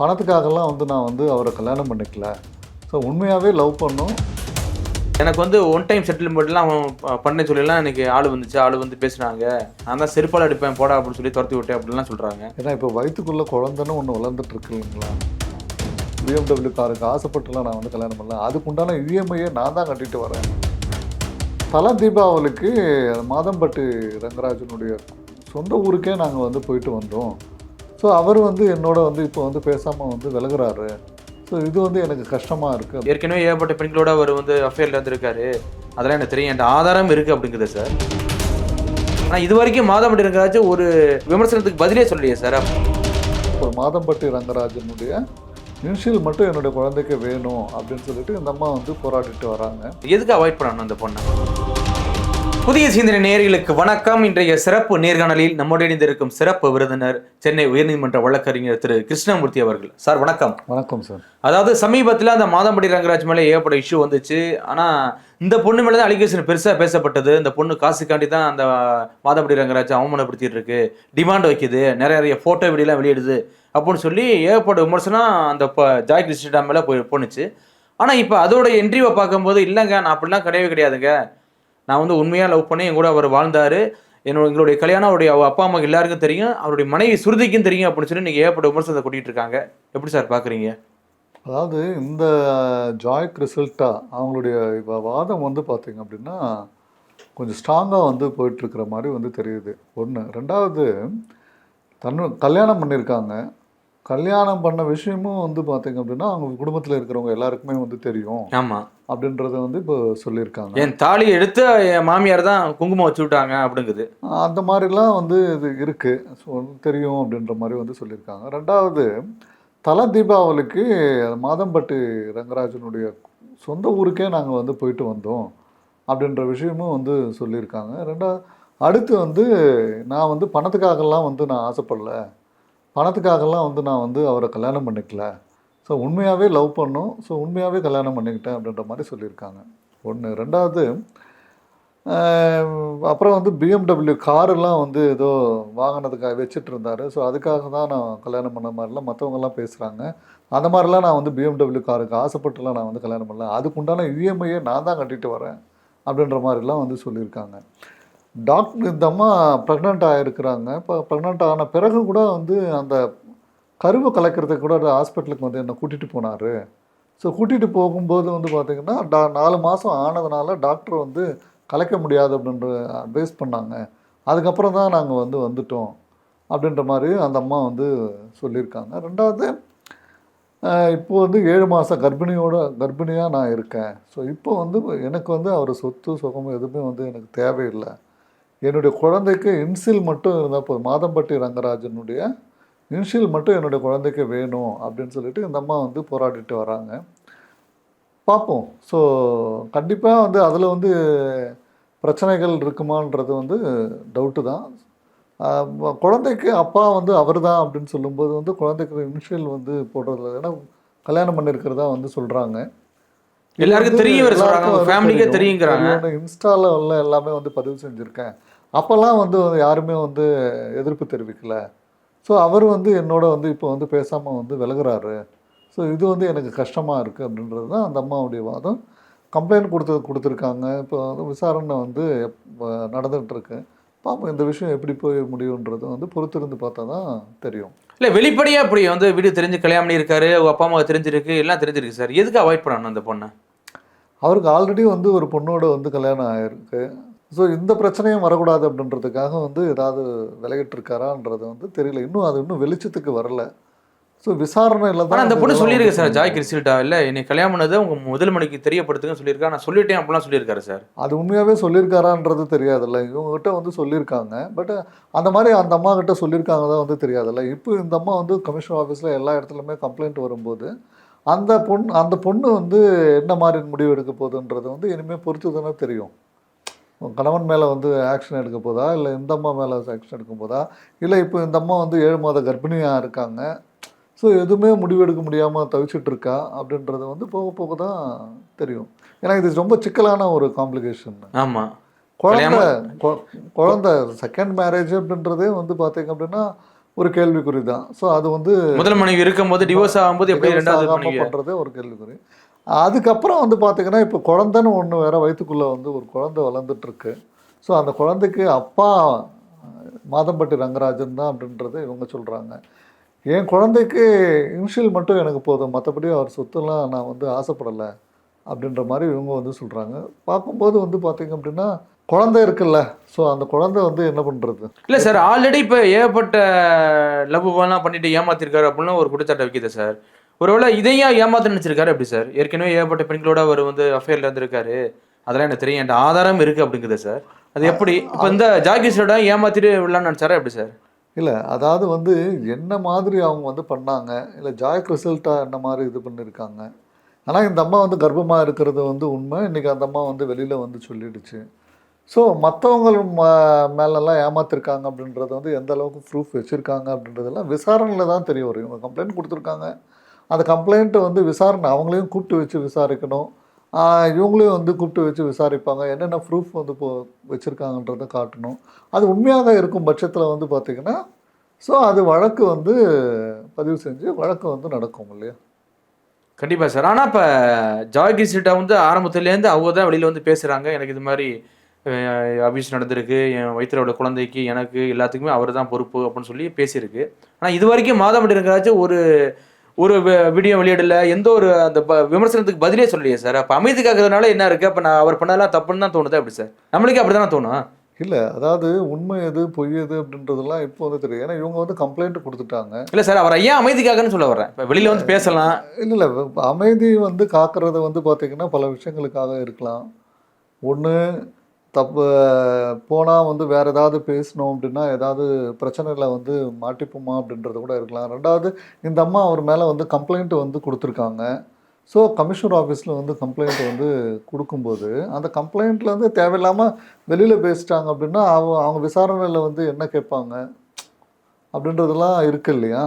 பணத்துக்காகலாம் வந்து நான் வந்து அவரை கல்யாணம் பண்ணிக்கல. ஸோ உண்மையாகவே லவ் பண்ணோம். எனக்கு வந்து ஒன் டைம் செட்டில்மெண்ட்லாம் அவன் பண்ண சொல்லிலாம் எனக்கு ஆள் வந்துச்சு. ஆள் வந்து பேசுனாங்க. நான் தான் செருப்பால் அடிப்பேன் போடா அப்படின்னு சொல்லி துரத்தி விட்டேன் அப்படிலாம் சொல்கிறாங்க ஏன்னா இப்போ வயிற்றுக்குள்ளே குழந்தைன்னு ஒன்று வளர்ந்துட்டு இருக்கு இல்லைங்களா? பிஎம்டபிள்யூ காருக்கு ஆசைப்பட்டுலாம் நான் வந்து கல்யாணம் பண்ணல. அதுக்குண்டான இஎம்ஐயை நான் தான் கட்டிட்டு வரேன். தல தீபாவளிக்கு மாதம்பட்டு ரங்கராஜனுடைய சொந்த ஊருக்கே நாங்கள் வந்து போயிட்டு வந்தோம். ஸோ அவர் வந்து என்னோட வந்து இப்போ வந்து பேசாமல் வந்து விலகுறாரு. ஸோ இது வந்து எனக்கு கஷ்டமாக இருக்குது ஏற்கனவே ஏகப்பட்ட பெண்களோட அவர் வந்து அஃபேரில் இருந்திருக்காரு அதெல்லாம் எனக்கு தெரியும். என்கிட்ட ஆதாரம் இருக்குது அப்படிங்குது சார் ஆனால் இது வரைக்கும் மாதம் இருக்காச்சும் ஒரு விமர்சனத்துக்கு பதிலே சொல்லலையே சார் ஒரு மாதம்பட்டி ரங்கராஜனுடைய இனிஷியல் மட்டும் என்னுடைய குழந்தைக்கு வேணும் அப்படின்னு சொல்லிட்டு இந்த அம்மா வந்து போராடிட்டு வராங்க. எதுக்கு அவாய்ட் பண்ணணும் அந்த பொண்ணை? புதிய சிந்தனை நேயர்களுக்கு வணக்கம். இன்றைய சிறப்பு நேர்காணலில் நம்முடைய இணைந்திருக்கும் சிறப்பு விருந்தினர் சென்னை உயர்நீதிமன்ற வழக்கறிஞர் திரு கிருஷ்ணமூர்த்தி அவர்கள். சார் வணக்கம். வணக்கம் சார். அதாவது சமீபத்தில் அந்த மாதம்படி ரங்கராஜ் மேலே ஏகப்பட்ட இஷ்யூ வந்துச்சு. ஆனால் இந்த பொண்ணு மேலே தான் அலிகேஷன் பெருசாக பேசப்பட்டது. இந்த பொண்ணு காசுக்காண்டி தான் அந்த மாதம்படி ரங்கராஜ் அவமானப்படுத்திட்டு இருக்கு டிமாண்ட் வைக்குது. நிறைய நிறைய ஃபோட்டோ வீடியோலாம் வெளியிடுது. அப்படின்னு சொல்லி ஏகப்பட்ட விமர்சனம் அந்த ஜாய் கிருஷ்ணா மேலே போய் போணுச்சு. ஆனால் இப்போ அதோட என்ட்ரிவை பார்க்கும்போது இல்லைங்க நான் அப்படிலாம் கிடையவே கிடையாதுங்க. நான் வந்து உண்மையாக லவ் பண்ணி என் கூட அவர் வாழ்ந்தார். என்னோட எங்களுடைய கல்யாணம் அவருடைய அவ அப்பா அம்மா எல்லாருக்கும் தெரியும். அவருடைய மனைவி சுருதிக்கும் தெரியும் அப்படின்னு சொல்லி நீங்கள் ஏகப்பட்ட விமர்சனத்தை கூட்டிகிட்டு இருக்காங்க. எப்படி சார் பார்க்குறீங்க அதாவது இந்த ஜாய் ரிசல்ட்டாக அவங்களுடைய வாதம் வந்து பார்த்தீங்க அப்படின்னா கொஞ்சம் ஸ்ட்ராங்காக வந்து போயிட்டுருக்கிற மாதிரி வந்து தெரியுது. ஒன்று ரெண்டாவது தன்னு கல்யாணம் பண்ணியிருக்காங்க. கல்யாணம் பண்ண விஷயமும் வந்து பார்த்தீங்க அப்படின்னா அவங்க குடும்பத்தில் இருக்கிறவங்க எல்லாருக்குமே வந்து தெரியும் ஆமாம் அப்படின்றத வந்து இப்போ சொல்லியிருக்காங்க. என் தாலி எடுத்து என் மாமியார் தான் குங்குமம் வச்சு விட்டாங்க அப்படிங்குது. அந்த மாதிரிலாம் வந்து இது இருக்குது ஸோ தெரியும் அப்படின்ற மாதிரி வந்து சொல்லியிருக்காங்க. ரெண்டாவது தல தீபாவளிக்கு மாதம்பட்டு ரங்கராஜனுடைய சொந்த ஊருக்கே நாங்கள் வந்து போயிட்டு வந்தோம் அப்படின்ற விஷயமும் வந்து சொல்லியிருக்காங்க. ரெண்டாவது அடுத்து வந்து நான் வந்து பணத்துக்காகலாம் வந்து நான் ஆசைப்படல. பணத்துக்காகலாம் வந்து நான் வந்து அவரை கல்யாணம் பண்ணிக்கல. ஸோ உண்மையாகவே லவ் பண்ணோம். ஸோ உண்மையாகவே கல்யாணம் பண்ணிக்கிட்டேன் அப்படின்ற மாதிரி சொல்லியிருக்காங்க. ஒன்று ரெண்டாவது அப்புறம் வந்து பிஎம்டபிள்யூ காரெல்லாம் வந்து ஏதோ வாங்கினதுக்காக வச்சுட்டு இருந்தார். ஸோ அதுக்காக தான் நான் கல்யாணம் பண்ண மாதிரிலாம் மற்றவங்கெல்லாம் பேசுகிறாங்க அந்த மாதிரிலாம் நான் வந்து பிஎம்டபிள்யூ காருக்கு ஆசைப்பட்டுலாம் நான் வந்து கல்யாணம் பண்ணல. அதுக்குண்டான இஎம்ஐயை நான் தான் கட்டிட்டு வரேன் அப்படின்ற மாதிரிலாம் வந்து சொல்லியிருக்காங்க. டாக்டர் இந்த அம்மா ப்ரெக்னெண்ட் ஆகிருக்கிறாங்க இப்போ ப்ரெக்னெண்ட் ஆன பிறகு கூட வந்து அந்த கருவை கலக்கிறதுக்கு கூட ஹாஸ்பிட்டலுக்கு வந்து என்னை கூட்டிகிட்டு போனார். ஸோ கூட்டிகிட்டு போகும்போது வந்து பார்த்திங்கன்னா டா நாலு மாதம் ஆனதுனால டாக்டர் வந்து கலைக்க முடியாது அப்படின்ற அட்வைஸ் பண்ணாங்க. அதுக்கப்புறம் தான் நாங்கள் வந்து வந்துட்டோம் அப்படின்ற மாதிரி அந்த அம்மா வந்து சொல்லியிருக்காங்க. ரெண்டாவது இப்போது இப்போ வந்து ஏழு மாதம் கர்ப்பிணியோட கர்ப்பிணியாக நான் இருக்கேன். ஸோ இப்போ வந்து எனக்கு வந்து அவர் சொத்து சுகம் எதுவுமே வந்து எனக்கு தேவையில்லை. என்னுடைய குழந்தைக்கு இன்சில் மட்டும் இருந்தால் போதும். மாதம்பட்டி ரங்கராஜனுடைய இன்சில் மட்டும் என்னுடைய குழந்தைக்கு வேணும் அப்படின்னு சொல்லிட்டு இந்த அம்மா வந்து போராடிட்டு வராங்க. பார்ப்போம். ஸோ கண்டிப்பாக வந்து அதில் வந்து பிரச்சனைகள் இருக்குமான்றது வந்து டவுட்டு தான். குழந்தைக்கு அப்பா வந்து அவர் தான் அப்படின்னு சொல்லும்போது வந்து குழந்தைக்கு இன்ஷியல் வந்து போடுறதுல ஏன்னா கல்யாணம் பண்ணியிருக்கிறதா வந்து சொல்கிறாங்க எல்லாருக்கும் தெரிய வர சொல்றாங்க. உங்க ஃபேமிலிக்கே தெரியுங்கிறாங்க. இன்ஸ்டால எல்லாம் எல்லாமே வந்து பதிவு செஞ்சுருக்கேன். அப்போல்லாம் வந்து யாருமே வந்து எதிர்ப்பு தெரிவிக்கல. ஸோ அவர் வந்து என்னோட வந்து இப்போ வந்து பேசாமல் வந்து விலகுறாரு. ஸோ இது வந்து எனக்கு கஷ்டமாக இருக்குது அப்படின்றது தான் அந்த அம்மாவுடைய வாதம். கம்ப்ளைண்ட் கொடுத்து கொடுத்துருக்காங்க. இப்போ வந்து விசாரணை வந்து நடந்துகிட்டு இருக்கு பார்ப்போம் இந்த விஷயம் எப்படி போய் முடியுன்றது வந்து பொறுத்திருந்து பார்த்தா தான் தெரியும். இல்ல வெளிப்படையா அப்படி வந்து வீடு தெரிஞ்சு கல்யாணம் பண்ணியிருக்காரு உங்க அப்பா அம்மா தெரிஞ்சிருக்கு எல்லாம் தெரிஞ்சிருக்கு சார். எதுக்கு அவாய்ட் பண்ணணும் அந்த பொண்ணை? அவருக்கு ஆல்ரெடி வந்து ஒரு பொண்ணோட வந்து கல்யாணம் ஆயிருக்கு. ஸோ இந்த பிரச்சனையும் வரக்கூடாது அப்படின்றதுக்காக வந்து ஏதாவது விலகிட்டு இருக்காரான்றது வந்து தெரியல. இன்னும் அது இன்னும் வெளிச்சத்துக்கு வரல. ஸோ விசாரணையில் ஆனா தான் அந்த பொண்ணு இதெல்லாம் சொல்லியிருக்கு வந்து சார் ஜாய் கிறிஸ்டில்டா இல்ல என்னை கல்யாணம் பண்ணதை உங்க முதல் மணிக்கு தெரியப்படுத்துங்கன்னு சொல்லியிருக்கா. நான் சொல்லிட்டேன் அப்படிலாம் சொல்லியிருக்காரு சார். அது உண்மையாகவே சொல்லியிருக்காரான்றது தெரியாதுல்ல. இவங்ககிட்ட வந்து சொல்லியிருக்காங்க. பட் அந்த மாதிரி அந்த அம்மா கிட்ட சொல்லியிருக்காங்க தான் வந்து தெரியாதுல்ல. இப்போ இந்த அம்மா வந்து கமிஷன் ஆஃபீஸில் எல்லா இடத்துலையுமே கம்ப்ளைண்ட் வரும்போது அந்த பொண்ணு அந்த பொண்ணு வந்து என்ன மாதிரி முடிவு எடுக்க போகுதுன்றது வந்து இனிமேல் பொறுத்து தானே தெரியும். கணவன் மேலே வந்து ஆக்ஷன் எடுக்க போதா? இல்லை இந்த அம்மா மேலே ஆக்ஷன் எடுக்க போதா? இல்லை இப்போ இந்த அம்மா வந்து ஏழு மாத கர்ப்பிணியாக இருக்காங்க. ஸோ எதுவுமே முடிவெடுக்க முடியாமல் தவிச்சிட்டு இருக்கா? அப்படின்றது வந்து போக போக தான் தெரியும். ஏன்னா இது ரொம்ப சிக்கலான ஒரு காம்ப்ளிகேஷன் ஆமா. குழந்தை கொ- குழந்தை செகண்ட் மேரேஜ் அப்படின்றதே வந்து பார்த்தீங்க அப்படின்னா ஒரு கேள்விக்குறி தான். ஸோ அது வந்து முதல் மனைவி இருக்கும்போது டிவோர்ஸ் ஆகும்போது எப்படி ரெண்டாவது பண்றதே ஒரு கேள்விக்குறி. அதுக்கப்புறம் வந்து பார்த்தீங்கன்னா இப்போ குழந்தைன்னு ஒன்று வேற வயிற்றுக்குள்ளே வந்து ஒரு குழந்தை வளர்ந்துட்டு இருக்கு ஸோ அந்த குழந்தைக்கு அப்பா மாதம்பட்டி ரங்கராஜன் தான் அப்படின்றத இவங்க சொல்கிறாங்க என் குழந்தைக்கு இனிஷியல் மட்டும் எனக்கு போதும். மற்றபடி அவர் சொத்துலாம் நான் வந்து ஆசைப்படலை அப்படின்ற மாதிரி இவங்க வந்து சொல்கிறாங்க பார்க்கும்போது வந்து பார்த்தீங்க அப்படின்னா குழந்தை இருக்குல்ல ஸோ அந்த குழந்தை வந்து என்ன பண்ணுறது இல்ல சார் ஆல்ரெடி இப்ப ஏகப்பட்ட லவ் எல்லாம் பண்ணிட்டு ஏமாத்திருக்காரு அப்படின்னு ஒரு குற்றச்சாட்டை வைக்குது சார் ஒருவேளை இதையும் ஏமாத்த நினைச்சிருக்காரு எப்படி சார் ஏற்கனவே ஏகப்பட்ட பெண்களோட அவர் வந்து அஃபேர்ல இருந்திருக்காரு. அதெல்லாம் எனக்கு தெரியும் என்கிட்ட ஆதாரம் இருக்கு அப்படிங்குது சார் அது எப்படி? இப்ப இந்த ஜாகிஸோட ஏமாத்திட்டு விடலாம்னு நினைச்சாரா எப்படி சார் இல்லை அதாவது வந்து என்ன மாதிரி அவங்க வந்து பண்ணாங்க இல்லை ஜாய்க் ரிசல்ட்டாக என்ன மாதிரி இது பண்ணியிருக்காங்க ஆனால் இந்த அம்மா வந்து கர்ப்பமாக இருக்கிறது வந்து உண்மை. இன்றைக்கி அந்த அம்மா வந்து வெளியில் வந்து சொல்லிடுச்சு. ஸோ மற்றவங்க மேலெல்லாம் ஏமாத்திருக்காங்க அப்படின்றது வந்து எந்த அளவுக்கு ப்ரூஃப் வச்சுருக்காங்க அப்படின்றதெல்லாம் விசாரணையில் தான் தெரிய வரும் இவங்க கம்ப்ளைண்ட் கொடுத்துருக்காங்க. அந்த கம்ப்ளைண்ட்டை வந்து விசாரணை அவங்களையும் கூப்பிட்டு வச்சு விசாரிக்கணும். இவங்களையும் வந்து கூப்பிட்டு வச்சு விசாரிப்பாங்க. என்னென்ன ப்ரூஃப் வந்து இப்போ வச்சுருக்காங்கன்றத காட்டணும். அது உண்மையாக இருக்கும் பட்சத்தில் வந்து பார்த்திங்கன்னா ஸோ அது வழக்கு வந்து பதிவு செஞ்சு வழக்கு வந்து நடக்கும் இல்லையா? கண்டிப்பாக சார். ஆனால் இப்போ ஜாகி ஜாகிஸ்டா வந்து ஆரம்பத்துலேருந்து அவங்க தான் வெளியில் வந்து பேசுகிறாங்க எனக்கு இது மாதிரி அபியூஸ் நடந்திருக்கு என் வயித்துல உள்ள குழந்தைக்கு எனக்கு எல்லாத்துக்குமே அவர் தான் பொறுப்பு அப்படின்னு சொல்லி பேசியிருக்கு. ஆனா இது வரைக்கும் மாதம் இருக்கிறாச்சும் ஒரு ஒரு வீடியோ வெளியிடல எந்த ஒரு அந்த விமர்சனத்துக்கு பதிலே சொல்லலையே சார் அப்ப அமைதி காக்கிறதுனால என்ன இருக்கு? அப்ப நான் அவர் பண்ணதெல்லாம் தப்புன்னு தான் தோணுதா அப்படி சார் நம்மளுக்கே அப்படிதானே தோணும்? இல்லை அதாவது உண்மை எது பொய் எது அப்படின்றதெல்லாம் இப்போ வந்து தெரியும் ஏன்னா இவங்க வந்து கம்ப்ளைண்ட் கொடுத்துட்டாங்க. இல்ல சார் அவர் ஏன் அமைதிக்காகன்னு சொல்ல வர்றேன்? இப்ப வெளியில வந்து பேசலாம். இல்லை இல்லை அமைதி வந்து காக்கிறது வந்து பார்த்திங்கன்னா பல விஷயங்களுக்காக இருக்கலாம். ஒன்று தப்பு போனால் வந்து வேறு ஏதாவது பேசணும் அப்படின்னா ஏதாவது பிரச்சனையில் வந்து மாட்டிப்போமா அப்படின்றது கூட இருக்கலாம். ரெண்டாவது இந்த அம்மா அவர் மேலே வந்து கம்ப்ளைண்ட் வந்து கொடுத்துருக்காங்க. ஸோ கமிஷனர் ஆஃபீஸில் வந்து கம்ப்ளைண்ட் வந்து கொடுக்கும்போது அந்த கம்ப்ளைண்ட்டில் வந்து தேவையில்லாமல் வெளியில் பேசிட்டாங்க அப்படின்னா அவங்க அவங்க விசாரணையில் வந்து என்ன கேட்பாங்க? அப்படின்றதெல்லாம் இருக்கு இல்லையா?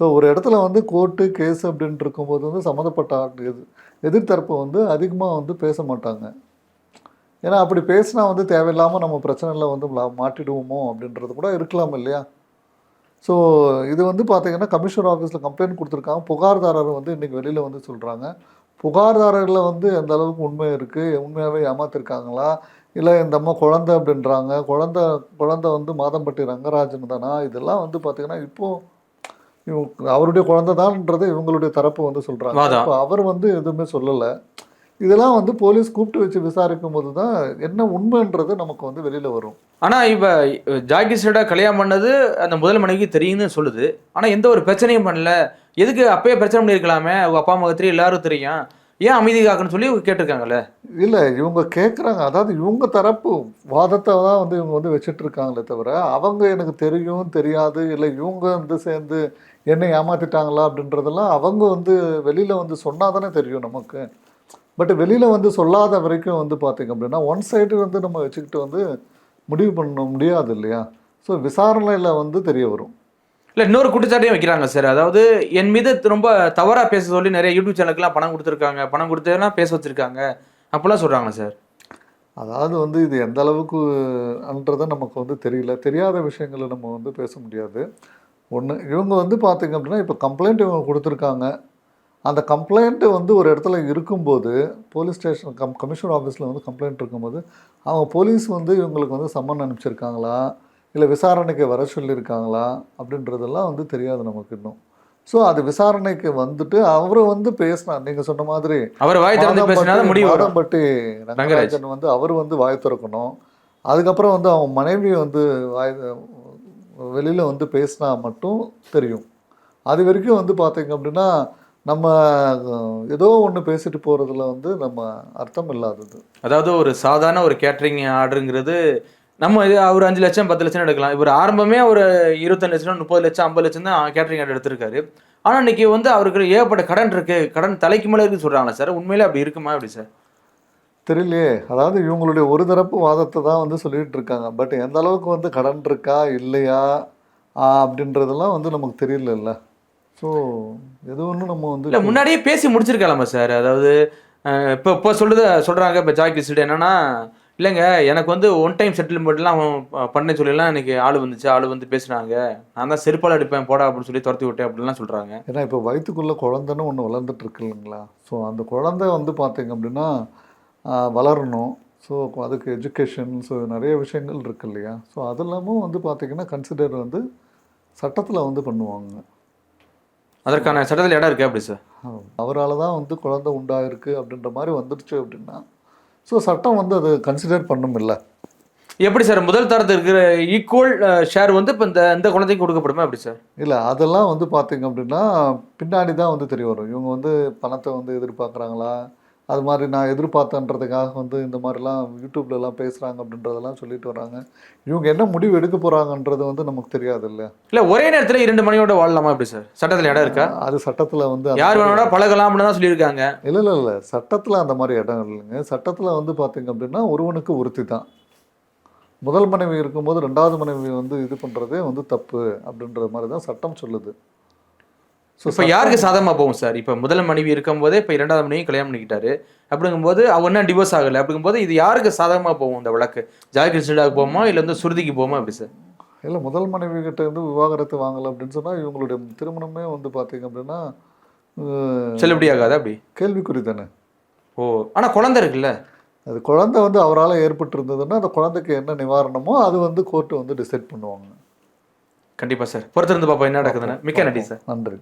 ஸோ ஒரு இடத்துல வந்து கோர்ட்டு கேஸ் அப்படின்ட்டு இருக்கும்போது வந்து சம்மந்தப்பட்ட எது எதிர்த்தரப்பு வந்து அதிகமாக வந்து பேச மாட்டாங்க. ஏன்னா அப்படி பேசினா வந்து தேவையில்லாமல் நம்ம பிரச்சனையில் வந்து மாட்டிடுவோமோ அப்படின்றது கூட இருக்கலாம் இல்லையா? ஸோ இது வந்து பார்த்தீங்கன்னா கமிஷனர் ஆஃபீஸில் கம்ப்ளைண்ட் கொடுத்துருக்காங்க. புகார்தாரர் வந்து இன்றைக்கி வெளியில் வந்து சொல்கிறாங்க புகார்தாரரில் வந்து எந்த அளவுக்கு உண்மை இருக்குது உண்மையாகவே ஏமாத்திருக்காங்களா? இல்லை இந்த அம்மா குழந்தை அப்படின்றாங்க. குழந்தை குழந்தை வந்து மாதம்பட்டி ரங்கராஜன் தானா? இதெல்லாம் வந்து பார்த்தீங்கன்னா இப்போது இவங்க அவருடைய குழந்தை தான்ன்றதை இவங்களுடைய தரப்பு வந்து சொல்கிறாங்க. இப்போ அவர் வந்து எதுவுமே சொல்லலை. இதெல்லாம் வந்து போலீஸ் கூப்பிட்டு வச்சு விசாரிக்கும் போது தான் என்ன உண்மைன்றது நமக்கு வந்து வெளியில் வரும். ஆனா இப்ப ஜாகிஸ்டா கல்யாணம் பண்ணது அந்த முதல் மனைவிக்கு தெரியும்னு சொல்லுது. ஆனா எந்த ஒரு பிரச்சனையும் பண்ணல. எதுக்கு அப்பயே பிரச்சனை பண்ணியிருக்கலாமே அவங்க அப்பா அம்மா தெரியும் எல்லாரும் தெரியும். ஏன் அமைதி காக்கணும்னு சொல்லி கேட்டிருக்காங்கல்ல? இல்லை இவங்க கேட்குறாங்க அதாவது இவங்க தரப்பு வாதத்தை தான் வந்து இவங்க வந்து வச்சுட்டு இருக்காங்களே தவிர அவங்க எனக்கு தெரியும் தெரியாது இல்லை இவங்க வந்து சேர்ந்து என்னை ஏமாத்திட்டாங்களா அப்படின்றதெல்லாம் அவங்க வந்து வெளியில் வந்து சொன்னால் தானே தெரியும் நமக்கு. பட் வெளியில் வந்து சொல்லாத வரைக்கும் வந்து பார்த்தீங்க அப்படின்னா ஒன் சைடு வந்து நம்ம வச்சுக்கிட்டு வந்து முடிவு பண்ண முடியாது இல்லையா? ஸோ விசாரணையில் வந்து தெரிய வரும். இல்ல இன்னொரு குற்றச்சாட்டையும் வைக்கிறாங்க சார் அதாவது என் மீது ரொம்ப தவறா பேச சொல்லி நிறைய யூடியூப் சேனலுக்குலாம் பணம் கொடுத்துருக்காங்க. பணம் கொடுத்ததெல்லாம் பேச வச்சிருக்காங்க. அப்பெல்லாம் சொல்றாங்க சார் அதாவது வந்து இது எந்த அளவுக்கு அன்றதை நமக்கு வந்து தெரியல. தெரியாத விஷயங்களை நம்ம வந்து பேச முடியாது. ஒன்று இவங்க வந்து பார்த்தீங்க அப்படின்னா இப்போ கம்ப்ளைண்ட் இவங்க கொடுத்துருக்காங்க. அந்த கம்ப்ளைண்ட்டு வந்து ஒரு இடத்துல இருக்கும்போது போலீஸ் ஸ்டேஷன் கம் கமிஷனர் ஆஃபீஸில் வந்து கம்ப்ளைண்ட் இருக்கும்போது அவங்க போலீஸ் வந்து இவங்களுக்கு வந்து சம்மன் அனுப்பிச்சிருக்காங்களா? இல்லை விசாரணைக்கு வர சொல்லியிருக்காங்களா? அப்படின்றதெல்லாம் வந்து தெரியாது நமக்கு இன்னும். ஸோ அது விசாரணைக்கு வந்துட்டு அவர் வந்து பேசினார் நீங்கள் சொன்ன மாதிரி அவர் வாய் மாதம்பட்டி ரங்கராஜன் வந்து அவர் வந்து வாய் திறக்கணும். அதுக்கப்புறம் வந்து அவங்க மனைவி வந்து வாய் வெளியில் வந்து பேசினா மட்டும் தெரியும். அது வரைக்கும் வந்து பார்த்தீங்க அப்படின்னா நம்ம ஏதோ ஒன்று பேசிட்டு போகிறதுல வந்து நம்ம அர்த்தம் இல்லாதது. அதாவது ஒரு சாதாரண ஒரு கேட்டரிங் ஆர்டருங்கிறது நம்ம இது ஒரு அஞ்சு லட்சம் பத்து லட்சம் எடுக்கலாம். இவர் ஆரம்பமே ஒரு இருபத்தஞ்சு லட்சம் முப்பது லட்சம் ஐம்பது லட்சம் தான் கேட்டரிங் ஆர்டர் எடுத்திருக்காரு. ஆனா இன்னைக்கு வந்து அவருக்கு ஏகப்பட்ட கடன் இருக்கு. கடன் தலைக்கு மேல இருக்குன்னு சொல்றாங்களா சார். உண்மையிலே அப்படி இருக்குமா அப்படி சார்? தெரியலையே. அதாவது இவங்களுடைய ஒரு தரப்பு வாதத்தை தான் வந்து சொல்லிட்டு இருக்காங்க. பட் எந்த அளவுக்கு வந்து கடன் இருக்கா இல்லையா அப்படின்றதெல்லாம் வந்து நமக்கு தெரியல ஸோ எது ஒன்றும் நம்ம வந்து இல்ல முன்னாடியே பேசி முடிச்சிருக்கலாமா சார் அதாவது இப்போ இப்போ சொல்றது சொல்றாங்க இப்போ ஜாய் கிஸ்டு என்னன்னா இல்லைங்க எனக்கு வந்து ஒன் டைம் செட்டில்மெண்ட்லாம் பண்ண சொல்லிலாம் எனக்கு ஆள் வந்துச்சு ஆள் வந்து பேசுனாங்க. நான் தான் செருப்பால் அடிப்பேன் போடா அப்படின்னு சொல்லி துரத்தி விட்டேன் அப்படிலாம் சொல்றாங்க. ஏன்னா இப்போ வயிற்றுக்குள்ளே குழந்தைன்னு ஒன்று வளர்ந்துட்டு இருக்கு இல்லைங்களா? ஸோ அந்த குழந்தை வந்து பார்த்தீங்க அப்படின்னா வளரணும். ஸோ அதுக்கு எஜுகேஷன் ஸோ நிறைய விஷயங்கள் இருக்கு இல்லையா? ஸோ அதெல்லாமும் வந்து பார்த்தீங்கன்னா கன்சிடர் வந்து சட்டத்தில் வந்து பண்ணுவாங்க. அதற்கான சட்டத்தில் இடம் இருக்கு அப்படி சார் அவரால் தான் வந்து குழந்தை உண்டாயிருக்கு அப்படின்ற மாதிரி வந்துடுச்சு அப்படின்னா ஸோ சட்டம் வந்து அதை கன்சிடர் பண்ணும் இல்லை எப்படி சார் முதல் தரத்தில் இருக்கிற ஈக்குவல் ஷேர் வந்து இப்போ இந்த இந்த குழந்தைக்கு கொடுக்கப்படுமா எப்படி சார் இல்லை அதெல்லாம் வந்து பார்த்தீங்க அப்படின்னா பின்னாடி தான் வந்து தெரிய வரும். இவங்க வந்து பணத்தை வந்து எதிர்பார்க்குறாங்களா? அது மாதிரி நான் எதிர்பார்த்தன்றதுக்காக வந்து இந்த மாதிரிலாம் யூடியூப்லலாம் பேசுகிறாங்க அப்படின்றதெல்லாம் சொல்லிட்டு வராங்க. இவங்க என்ன முடிவு எடுக்க போகிறாங்கன்றது வந்து நமக்கு தெரியாது இல்லையா? இல்லை ஒரே நேரத்தில் இரண்டு மணியோட வாழலாமா எப்படி சார்? சட்டத்தில் இடம் இருக்கா? அது சட்டத்தில் வந்து யார் வேணோட பழகலாம் அப்படின்னு தான் சொல்லியிருக்காங்க. இல்லை இல்லை இல்லை. சட்டத்தில் அந்த மாதிரி இடம் இல்லைங்க. சட்டத்தில் வந்து பார்த்தீங்க அப்படின்னா ஒருவனுக்கு ஒருத்தி தான். முதல் மனைவி இருக்கும்போது ரெண்டாவது மனைவி வந்து இது பண்ணுறதே வந்து தப்பு அப்படின்ற மாதிரி தான் சட்டம் சொல்லுது. ஸோ இப்போ யாருக்கு சாதகமா போகும் சார்? இப்போ முதல் மனைவி இருக்கும்போதே இப்போ இரண்டாவது மனைவி கல்யாணம் பண்ணிக்கிட்டாரு. அப்படிங்கும்போது அவர் என்ன டிவோர்ஸ் ஆகலை. அப்படிங்கும்போது இது யாருக்கு சாதகமா போகும் இந்த வழக்கு? ஜாய் கிருஷ்ணடாவுக்கு போகுமா இல்லை வந்து சுருதிக்கு போகுமா எப்படி சார்? இல்லை முதல் மனைவி கிட்ட இருந்து விவாகரத்து வாங்கலை அப்படின்னு சொன்னால் இவங்களுடைய திருமணமே வந்து பார்த்தீங்க அப்படின்னா செல்லுபடி ஆகாது அப்படி? கேள்விக்குறி தானே. ஓ ஆனா குழந்தை இருக்குல்ல? அது குழந்தை வந்து அவரால் ஏற்பட்டு இருந்ததுன்னா அந்த குழந்தைக்கு என்ன நிவாரணமோ அது வந்து கோர்ட்டு வந்து டிசைட் பண்ணுவாங்க. கண்டிப்பா சார். பொறுத்திருந்து பாப்போம் என்ன நடக்குதுன்னு. மிக்க நன்றி சார். நன்றி.